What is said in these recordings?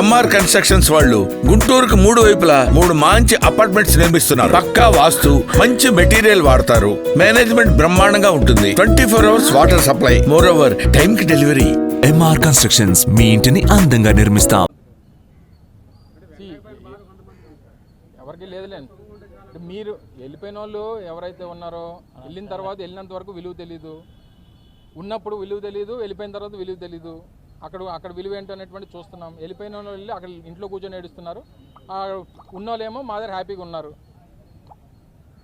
MR constructions వాళ్ళు గుంటూరుకు మూడు వైపులా మూడు మంచి అపార్ట్మెంట్స్ నిర్మిస్తున్నారు. పక్కా వాస్తు మంచి మెటీరియల్ వాడతారు. మేనేజ్మెంట్ బ్రహ్మాండంగా ఉంటుంది. Twenty four hours water supply. Moreover time కి డెలివరీ ఎంఆర్ కన్స్ట్రక్షన్స్ మీ ఇంటిని అందంగా నిర్మిస్తాం. ఎవరికి లేదులేండి. మీరు వెళ్ళిపోయిన వాళ్ళు ఎవరైతే ఉన్నారో వెళ్ళిన తర్వాత వెళ్ళినంత వరకు విలువ తెలీదు. ఉన్నప్పుడు విలువ తెలీదు వెళ్ళిపోయిన తర్వాత విలువ తెలీదు. అక్కడ అక్కడ విలువ ఏంటనేటువంటి చూస్తున్నాం. వెళ్ళిపోయిన వాళ్ళు వెళ్ళి అక్కడ ఇంట్లో కూర్చొని ఏడుస్తున్నారు. ఉన్న వాళ్ళేమో మా దగ్గర హ్యాపీగా ఉన్నారు.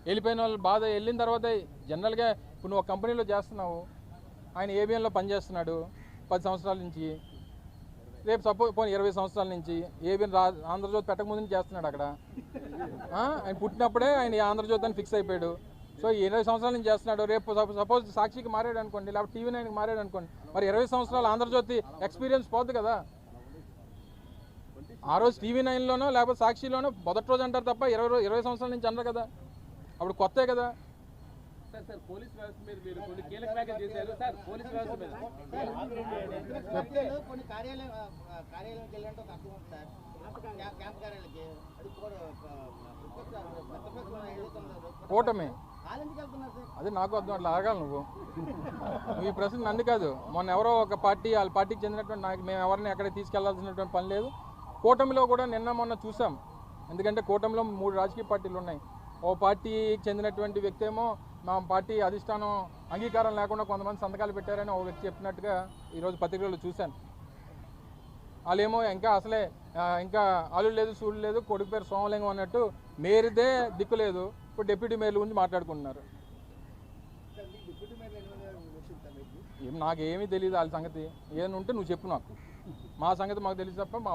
వెళ్ళిపోయిన వాళ్ళు బాధ వెళ్ళిన తర్వాత జనరల్గా ఇప్పుడు నువ్వు ఒక కంపెనీలో చేస్తున్నావు. ఆయన ఏబిఎంలో పనిచేస్తున్నాడు పది సంవత్సరాల నుంచి. రేపు సపోజ్ పోనీ ఇరవై సంవత్సరాల నుంచి. ఏబిఎన్ రా ఆంధ్రజ్యోతి పెట్టకముందు చేస్తున్నాడు అక్కడ. ఆయన పుట్టినప్పుడే ఆయన ఆంధ్రజ్యోతి అని ఫిక్స్ అయిపోయాడు. సో ఇరవై సంవత్సరాల నుంచి చేస్తున్నాడు. రేపు సపో- సపోజ్ సాక్షికి మారాడు అనుకోండి లేకపోతే టీవీ నైన్కి మారాడు అనుకోండి మరి ఇరవై సంవత్సరాలు ఆంధ్రజ్యోతి ఎక్స్పీరియన్స్ పోద్ది కదా. ఆ రోజు టీవీ నైన్లోనో లేకపోతే సాక్షిలోనో మొదటి రోజు అంటారు తప్ప ఇరవై రో- ఇరవై సంవత్సరాల నుంచి అనరు కదా. అప్పుడు కొత్తే కదా. కూటమి. అదే నాకు అర్థం అట్లా అడగాలి నువ్వు. నువ్వు ఈ ప్రశ్న నన్ను కాదు. మొన్న ఎవరో ఒక పార్టీ వాళ్ళ పార్టీకి చెందినటువంటి నాకు మేము ఎవరిని ఎక్కడికి తీసుకెళ్ళాల్సినటువంటి పని లేదు. కూటమిలో కూడా నిన్న మొన్న చూసాం. ఎందుకంటే కూటమిలో మూడు రాజకీయ పార్టీలు ఉన్నాయి. ఓ పార్టీకి చెందినటువంటి వ్యక్తి ఏమో మా పార్టీ అధిష్టానం అంగీకారం లేకుండా కొంతమంది సంతకాలు పెట్టారని ఒక వ్యక్తి చెప్పినట్టుగా ఈరోజు పత్రికల్లో చూశాను. వాళ్ళేమో ఇంకా అసలే ఇంకా అల్లు లేదు సూడు లేదు కొడుకు పేరు సోమలింగం అన్నట్టు మేరిదే దిక్కు లేదు. ఇప్పుడు డిప్యూటీ మేయర్ల గురించి మాట్లాడుకుంటున్నారు. ఏం నాకేమీ తెలియదు వాళ్ళ సంగతి. ఏదైనా ఉంటే నువ్వు చెప్పు నాకు. మా సంగతి మాకు తెలిసి తప్ప మా